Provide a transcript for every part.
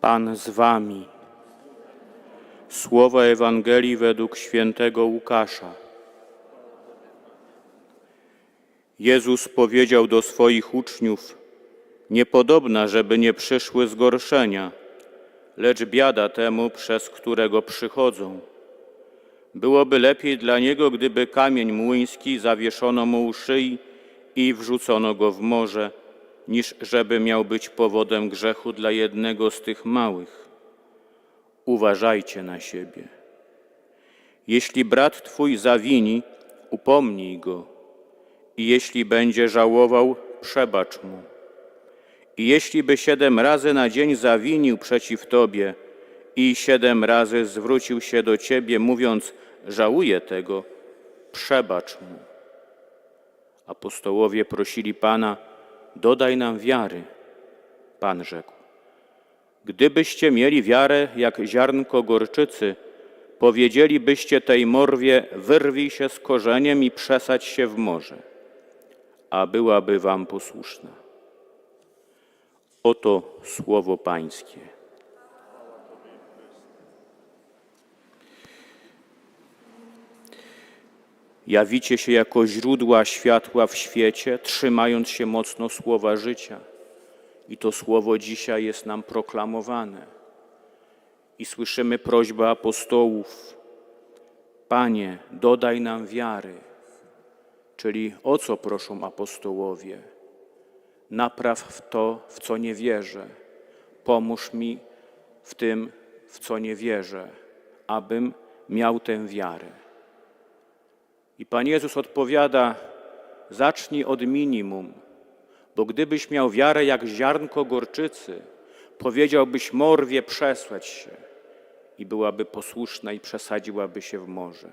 Pan z wami. Słowa Ewangelii według świętego Łukasza. Jezus powiedział do swoich uczniów: Niepodobna, żeby nie przyszły zgorszenia, lecz biada temu, przez którego przychodzą. Byłoby lepiej dla niego, gdyby kamień młyński zawieszono mu u szyi i wrzucono go w morze, niż żeby miał być powodem grzechu dla jednego z tych małych. Uważajcie na siebie. Jeśli brat twój zawini, upomnij go, i jeśli będzie żałował, przebacz mu. I jeśli by siedem razy na dzień zawinił przeciw tobie i siedem razy zwrócił się do ciebie, mówiąc: Żałuję tego, przebacz mu. Apostołowie prosili Pana, dodaj nam wiary. Pan rzekł: Gdybyście mieli wiarę jak ziarnko gorczycy, powiedzielibyście tej morwie: Wyrwij się z korzeniem i przesadź się w morze, a byłaby wam posłuszna. Oto słowo Pańskie. Jawicie się jako źródła światła w świecie, trzymając się mocno słowa życia. I to słowo dzisiaj jest nam proklamowane. I słyszymy prośbę apostołów: Panie, dodaj nam wiary. Czyli o co proszą apostołowie? Napraw w to, w co nie wierzę. Pomóż mi w tym, w co nie wierzę, abym miał tę wiarę. I Pan Jezus odpowiada: Zacznij od minimum, bo gdybyś miał wiarę jak ziarnko gorczycy, powiedziałbyś morwie przesłać się i byłaby posłuszna i przesadziłaby się w morze.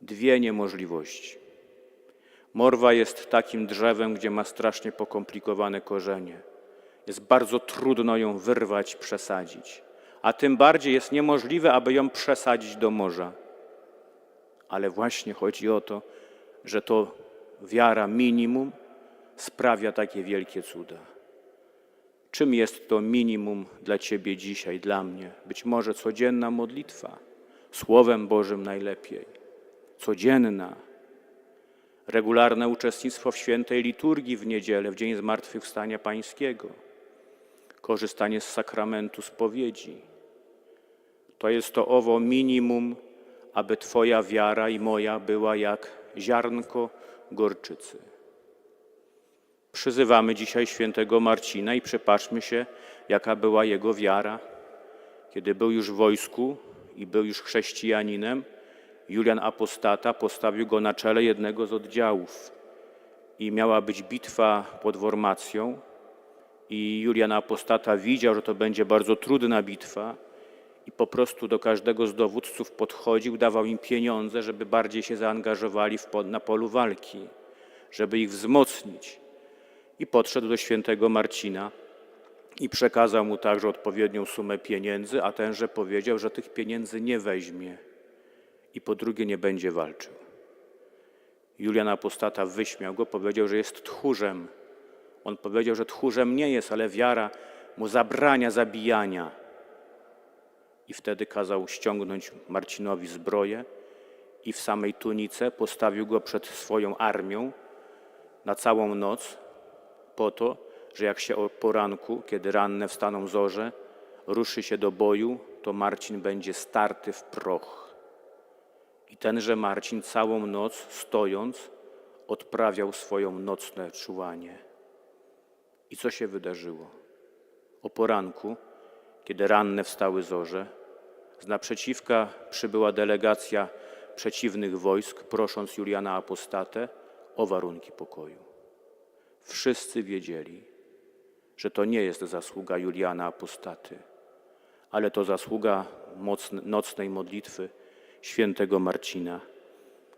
Dwie niemożliwości. Morwa jest takim drzewem, gdzie ma strasznie pokomplikowane korzenie. Jest bardzo trudno ją wyrwać, przesadzić, a tym bardziej jest niemożliwe, aby ją przesadzić do morza ale właśnie chodzi o to, że to wiara minimum sprawia takie wielkie cuda. Czym jest to minimum dla Ciebie dzisiaj, dla mnie? Być może codzienna modlitwa, Słowem Bożym najlepiej, codzienna, regularne uczestnictwo w świętej liturgii w niedzielę, w dzień Zmartwychwstania Pańskiego, korzystanie z sakramentu spowiedzi. To jest to owo minimum aby Twoja wiara i moja była jak ziarnko gorczycy. Przyzywamy dzisiaj świętego Marcina i przypatrzmy się, jaka była jego wiara. Kiedy był już w wojsku i był już chrześcijaninem, Julian Apostata postawił go na czele jednego z oddziałów i miała być bitwa pod Wormacją i Julian Apostata widział, że to będzie bardzo trudna bitwa, po prostu do każdego z dowódców podchodził, dawał im pieniądze, żeby bardziej się zaangażowali w, na polu walki, żeby ich wzmocnić. I podszedł do świętego Marcina i przekazał mu także odpowiednią sumę pieniędzy, a tenże powiedział, że tych pieniędzy nie weźmie i po drugie nie będzie walczył. Julian Apostata wyśmiał go, powiedział, że jest tchórzem. On powiedział, że tchórzem nie jest, ale wiara mu zabrania zabijania i wtedy kazał ściągnąć Marcinowi zbroję i w samej tunice postawił go przed swoją armią na całą noc, po to, że jak się o poranku, kiedy ranne wstaną zorze, ruszy się do boju, to Marcin będzie starty w proch. I tenże Marcin całą noc stojąc odprawiał swoją nocne czuwanie. I co się wydarzyło? O poranku, kiedy ranne wstały zorze, z naprzeciwka przybyła delegacja przeciwnych wojsk, prosząc Juliana Apostatę o warunki pokoju. Wszyscy wiedzieli, że to nie jest zasługa Juliana Apostaty, ale to zasługa nocnej modlitwy świętego Marcina,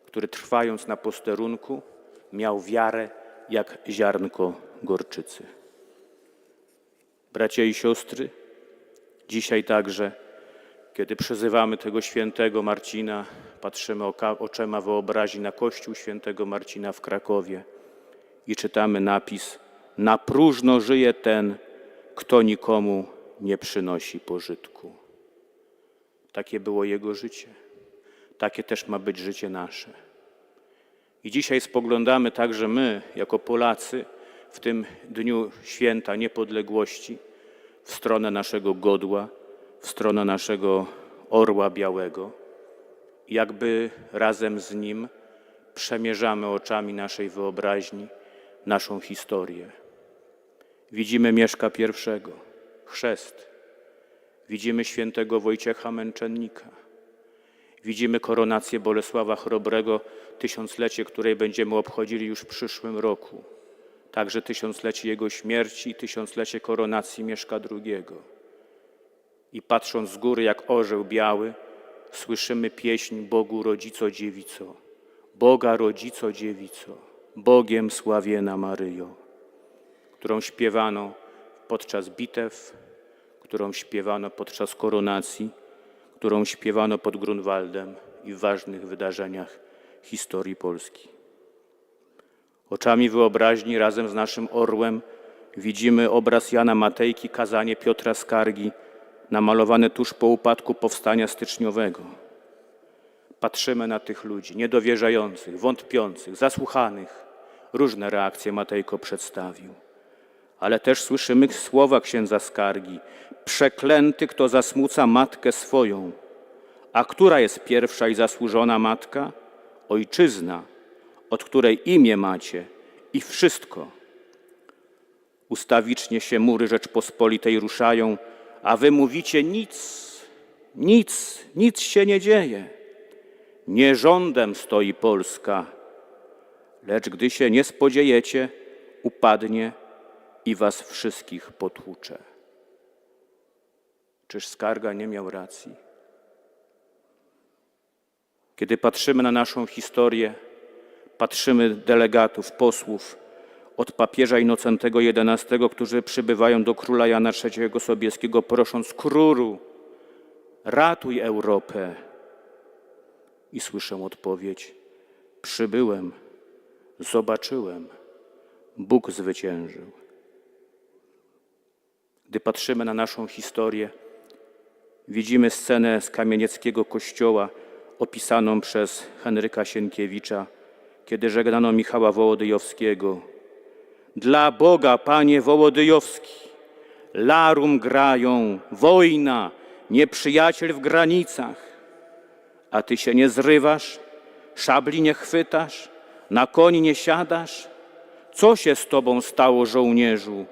który trwając na posterunku miał wiarę jak ziarnko gorczycy. Bracia i siostry, dzisiaj także kiedy przyzywamy tego świętego Marcina, patrzymy oczema wyobraźni na Kościół świętego Marcina w Krakowie i czytamy napis Na próżno żyje ten, kto nikomu nie przynosi pożytku. Takie było jego życie. Takie też ma być życie nasze. I dzisiaj spoglądamy także my, jako Polacy, w tym dniu święta niepodległości, w stronę naszego godła, w stronę naszego orła białego. Jakby razem z nim przemierzamy oczami naszej wyobraźni naszą historię. Widzimy Mieszka I, chrzest. Widzimy świętego Wojciecha Męczennika. Widzimy koronację Bolesława Chrobrego, tysiąclecie, której będziemy obchodzili już w przyszłym roku. Także tysiąclecie jego śmierci i tysiąclecie koronacji Mieszka II. I patrząc z góry jak orzeł biały, słyszymy pieśń Bogu Rodzico Dziewico. Boga Rodzico Dziewico, Bogiem sławiena Maryjo, którą śpiewano podczas bitew, którą śpiewano podczas koronacji, którą śpiewano pod Grunwaldem i w ważnych wydarzeniach historii Polski. Oczami wyobraźni razem z naszym orłem widzimy obraz Jana Matejki, kazanie Piotra Skargi, namalowane tuż po upadku powstania styczniowego. Patrzymy na tych ludzi, niedowierzających, wątpiących, zasłuchanych. Różne reakcje Matejko przedstawił. Ale też słyszymy słowa księdza Skargi. Przeklęty, kto zasmuca matkę swoją. A która jest pierwsza i zasłużona matka? Ojczyzna, od której imię macie i wszystko. Ustawicznie się mury Rzeczpospolitej ruszają, a wy mówicie nic, nic, nic się nie dzieje. Nie rządem stoi Polska, lecz gdy się nie spodziejecie, upadnie i was wszystkich potłucze. Czyż skarga nie miał racji? Kiedy patrzymy na naszą historię, patrzymy delegatów, posłów od papieża Inocentego XI, którzy przybywają do króla Jana III Sobieskiego, prosząc królu, ratuj Europę. I słyszę odpowiedź: Przybyłem, zobaczyłem, Bóg zwyciężył. Gdy patrzymy na naszą historię, widzimy scenę z kamienieckiego kościoła opisaną przez Henryka Sienkiewicza, kiedy żegnano Michała Wołodyjowskiego. Dla Boga, Panie Wołodyjowski, larum grają, wojna, nieprzyjaciel w granicach, a Ty się nie zrywasz, szabli nie chwytasz, na koń nie siadasz. Co się z Tobą stało, żołnierzu?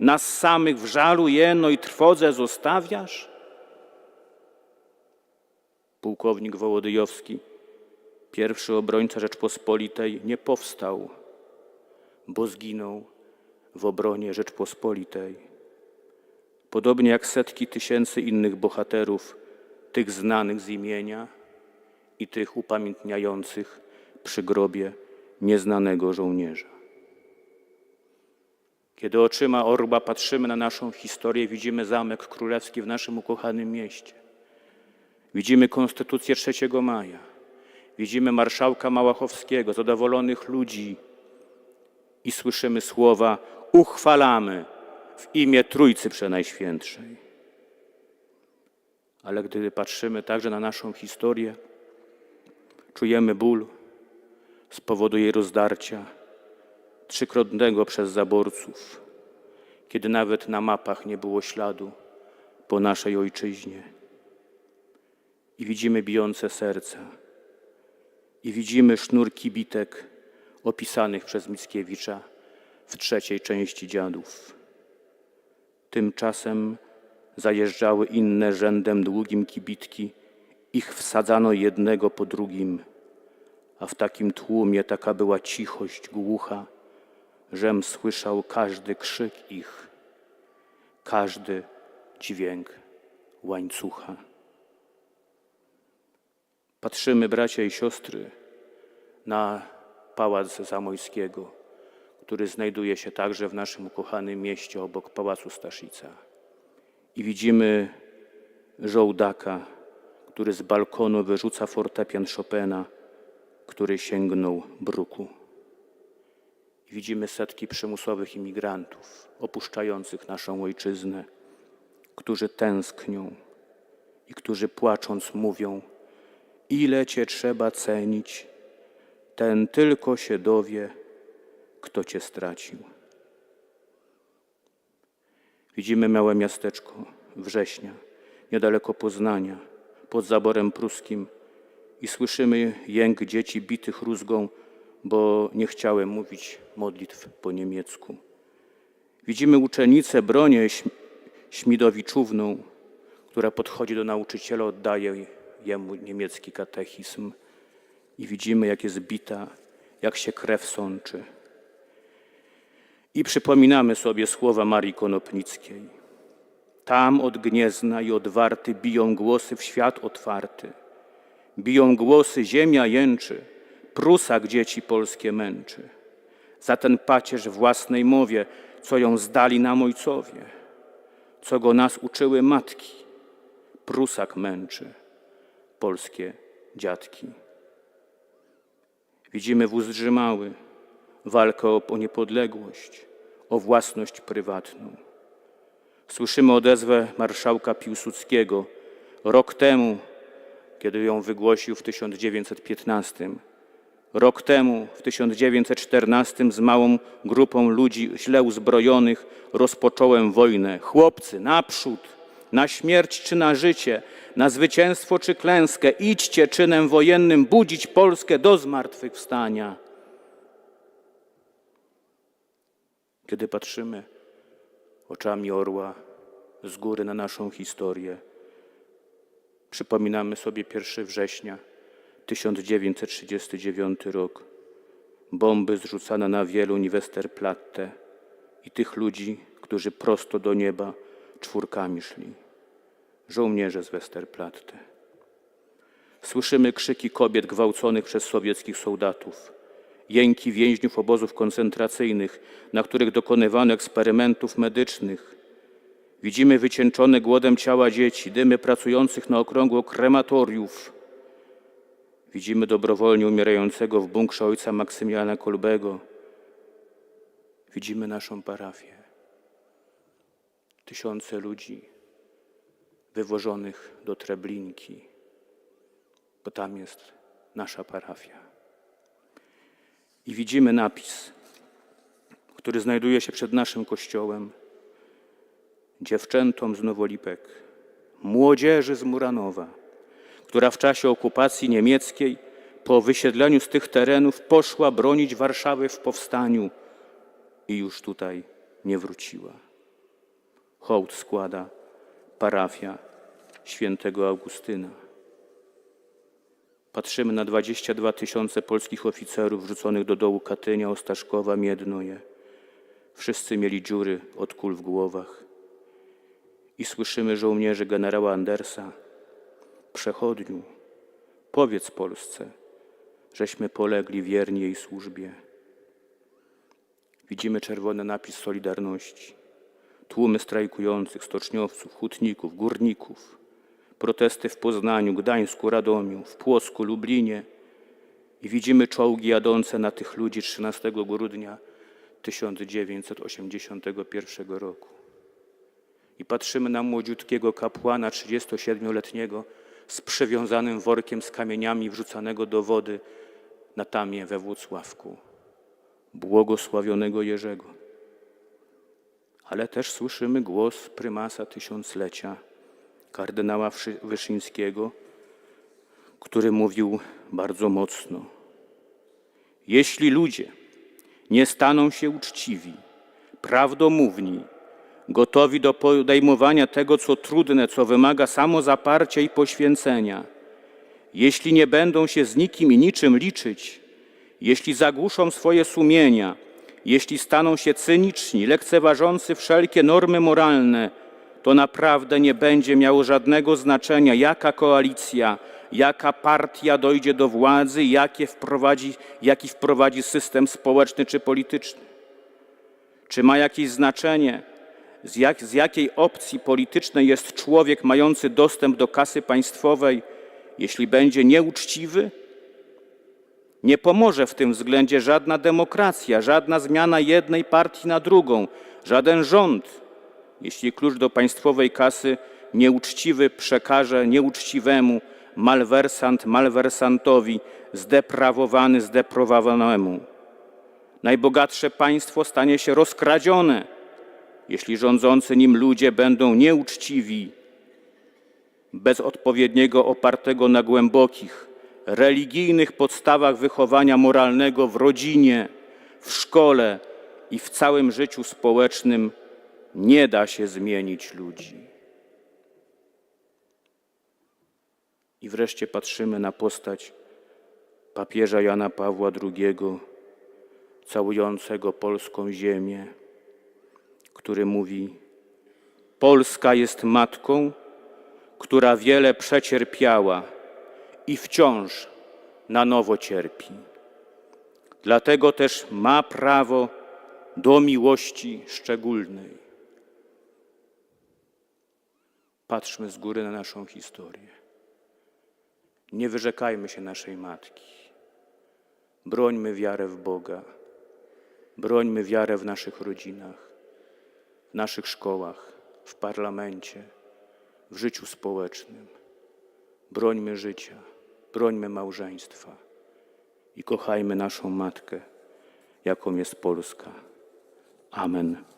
Nas samych w żalu jeno i trwodze zostawiasz? Pułkownik Wołodyjowski, pierwszy obrońca Rzeczpospolitej, nie powstał, bo zginął w obronie Rzeczpospolitej. Podobnie jak setki tysięcy innych bohaterów, tych znanych z imienia i tych upamiętniających przy grobie nieznanego żołnierza. Kiedy oczyma orba patrzymy na naszą historię, widzimy Zamek Królewski w naszym ukochanym mieście. Widzimy Konstytucję 3 maja. Widzimy marszałka Małachowskiego, zadowolonych ludzi i słyszymy słowa uchwalamy w imię Trójcy Przenajświętszej. Ale gdy patrzymy także na naszą historię, czujemy ból z powodu jej rozdarcia, trzykrotnego przez zaborców, kiedy nawet na mapach nie było śladu po naszej ojczyźnie. I widzimy bijące serca, i widzimy sznurki bitek opisanych przez Mickiewicza w trzeciej części dziadów. Tymczasem zajeżdżały inne rzędem długim kibitki, ich wsadzano jednego po drugim, a w takim tłumie taka była cichość głucha, żem słyszał każdy krzyk ich, każdy dźwięk łańcucha. Patrzymy, bracia i siostry, na pałac Zamojskiego, który znajduje się także w naszym ukochanym mieście obok pałacu Staszica. I widzimy żołdaka, który z balkonu wyrzuca fortepian Chopina, który sięgnął bruku. Widzimy setki przymusowych imigrantów opuszczających naszą ojczyznę, którzy tęsknią i którzy płacząc mówią: Ile cię trzeba cenić, ten tylko się dowie, kto cię stracił. Widzimy małe miasteczko września, niedaleko Poznania, pod zaborem pruskim i słyszymy jęk dzieci bitych rózgą, bo nie chciałem mówić modlitw po niemiecku. Widzimy uczennicę bronię Śm- Śmidowiczówną, która podchodzi do nauczyciela, oddaje jemu niemiecki katechizm i widzimy, jak jest bita, jak się krew sączy. I przypominamy sobie słowa Marii Konopnickiej. Tam od Gniezna i od Warty biją głosy w świat otwarty. Biją głosy, ziemia jęczy, Prusak dzieci polskie męczy. Za ten pacierz własnej mowie, co ją zdali nam ojcowie, co go nas uczyły matki, Prusak męczy polskie dziadki. Widzimy wóz Drzymały, walkę o, niepodległość, o własność prywatną. Słyszymy odezwę marszałka Piłsudskiego rok temu, kiedy ją wygłosił w 1915. Rok temu, w 1914, z małą grupą ludzi źle uzbrojonych rozpocząłem wojnę. Chłopcy, naprzód, na śmierć czy na życie, na zwycięstwo czy klęskę, idźcie czynem wojennym budzić Polskę do zmartwychwstania. Kiedy patrzymy oczami orła z góry na naszą historię, przypominamy sobie 1 września 1939 rok. Bomby zrzucane na Wieluń i Westerplatte i tych ludzi, którzy prosto do nieba czwórkami szli. Żołnierze z Westerplatte. Słyszymy krzyki kobiet gwałconych przez sowieckich soldatów, jęki więźniów obozów koncentracyjnych, na których dokonywano eksperymentów medycznych. Widzimy wycieńczone głodem ciała dzieci, dymy pracujących na okrągło krematoriów. Widzimy dobrowolnie umierającego w bunkrze ojca Maksymiliana Kolbego. Widzimy naszą parafię. Tysiące ludzi wywożonych do Treblinki, bo tam jest nasza parafia. I widzimy napis, który znajduje się przed naszym kościołem. Dziewczętom z Nowolipek, młodzieży z Muranowa, która w czasie okupacji niemieckiej po wysiedleniu z tych terenów poszła bronić Warszawy w powstaniu i już tutaj nie wróciła. Hołd składa parafia świętego Augustyna. Patrzymy na 22 tysiące polskich oficerów wrzuconych do dołu Katynia, Ostaszkowa, Miednoje. Wszyscy mieli dziury od kul w głowach. I słyszymy żołnierzy generała Andersa. Przechodniu, powiedz Polsce, żeśmy polegli wierni jej służbie. Widzimy czerwony napis Solidarności. Tłumy strajkujących, stoczniowców, hutników, górników. Protesty w Poznaniu, Gdańsku, Radomiu, w Płocku, Lublinie. I widzimy czołgi jadące na tych ludzi 13 grudnia 1981 roku. I patrzymy na młodziutkiego kapłana 37-letniego z przywiązanym workiem z kamieniami wrzucanego do wody na tamie we Włocławku. Błogosławionego Jerzego. Ale też słyszymy głos prymasa tysiąclecia, kardynała Wyszyńskiego, który mówił bardzo mocno. Jeśli ludzie nie staną się uczciwi, prawdomówni, gotowi do podejmowania tego, co trudne, co wymaga samozaparcia i poświęcenia, jeśli nie będą się z nikim i niczym liczyć, jeśli zagłuszą swoje sumienia, jeśli staną się cyniczni, lekceważący wszelkie normy moralne, to naprawdę nie będzie miało żadnego znaczenia, jaka koalicja, jaka partia dojdzie do władzy, jakie wprowadzi, jaki wprowadzi system społeczny czy polityczny. Czy ma jakieś znaczenie, z, jak, z jakiej opcji politycznej jest człowiek mający dostęp do kasy państwowej, jeśli będzie nieuczciwy? Nie pomoże w tym względzie żadna demokracja, żadna zmiana jednej partii na drugą, żaden rząd, jeśli klucz do państwowej kasy nieuczciwy przekaże nieuczciwemu, malwersant malwersantowi, zdeprawowany zdeprawowanemu. Najbogatsze państwo stanie się rozkradzione, jeśli rządzący nim ludzie będą nieuczciwi, bez odpowiedniego opartego na głębokich, religijnych podstawach wychowania moralnego w rodzinie, w szkole i w całym życiu społecznym nie da się zmienić ludzi. I wreszcie patrzymy na postać papieża Jana Pawła II, całującego polską ziemię, który mówi: Polska jest matką, która wiele przecierpiała i wciąż na nowo cierpi. Dlatego też ma prawo do miłości szczególnej. Patrzmy z góry na naszą historię. Nie wyrzekajmy się naszej matki. Brońmy wiarę w Boga. Brońmy wiarę w naszych rodzinach, w naszych szkołach, w parlamencie, w życiu społecznym. Brońmy życia, brońmy małżeństwa i kochajmy naszą matkę, jaką jest Polska. Amen.